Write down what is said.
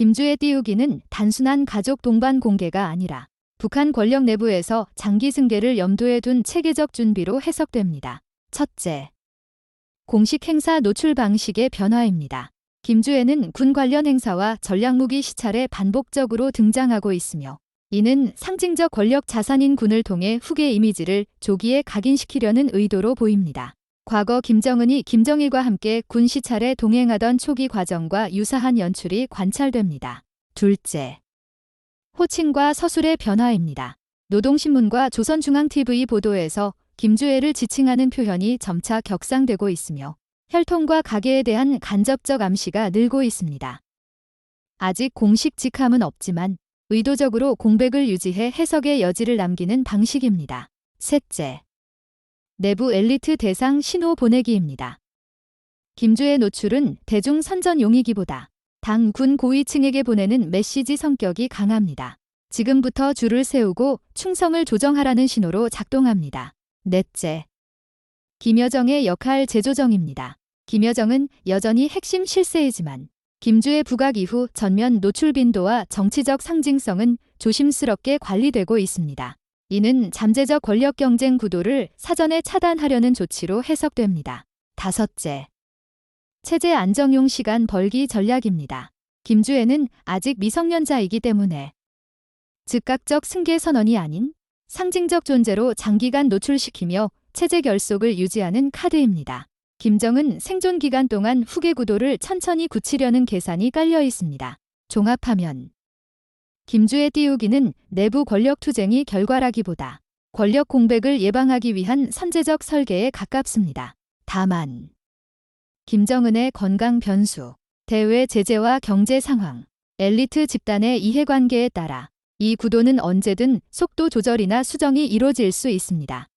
김주의 띄우기는 단순한 가족 동반 공개가 아니라 북한 권력 내부에서 장기 승계를 염두에 둔 체계적 준비로 해석됩니다. 첫째, 공식 행사 노출 방식의 변화입니다. 김주애는 군 관련 행사와 전략무기 시찰에 반복적으로 등장하고 있으며 이는 상징적 권력 자산인 군을 통해 후계 이미지를 조기에 각인시키려는 의도로 보입니다. 과거 김정은이 김정일과 함께 군 시찰에 동행하던 초기 과정과 유사한 연출이 관찰됩니다. 둘째, 호칭과 서술의 변화입니다. 노동신문과 조선중앙TV 보도에서 김주애를 지칭하는 표현이 점차 격상되고 있으며 혈통과 가계에 대한 간접적 암시가 늘고 있습니다. 아직 공식 직함은 없지만 의도적으로 공백을 유지해 해석의 여지를 남기는 방식입니다. 셋째, 내부 엘리트 대상 신호 보내기입니다. 김주의 노출은 대중 선전 용이기보다 당 군 고위층에게 보내는 메시지 성격이 강합니다. 지금부터 줄을 세우고 충성을 조정하라는 신호로 작동합니다. 넷째, 김여정의 역할 재조정입니다. 김여정은 여전히 핵심 실세이지만 김주의 부각 이후 전면 노출 빈도와 정치적 상징성은 조심스럽게 관리되고 있습니다. 이는 잠재적 권력 경쟁 구도를 사전에 차단하려는 조치로 해석됩니다. 다섯째, 체제 안정용 시간 벌기 전략입니다. 김주애는 아직 미성년자이기 때문에 즉각적 승계 선언이 아닌 상징적 존재로 장기간 노출시키며 체제 결속을 유지하는 카드입니다. 김정은 생존 기간 동안 후계 구도를 천천히 굳히려는 계산이 깔려 있습니다. 종합하면 김주의 띄우기는 내부 권력 투쟁이 결과라기보다 권력 공백을 예방하기 위한 선제적 설계에 가깝습니다. 다만 김정은의 건강 변수, 대외 제재와 경제 상황, 엘리트 집단의 이해관계에 따라 이 구도는 언제든 속도 조절이나 수정이 이뤄질 수 있습니다.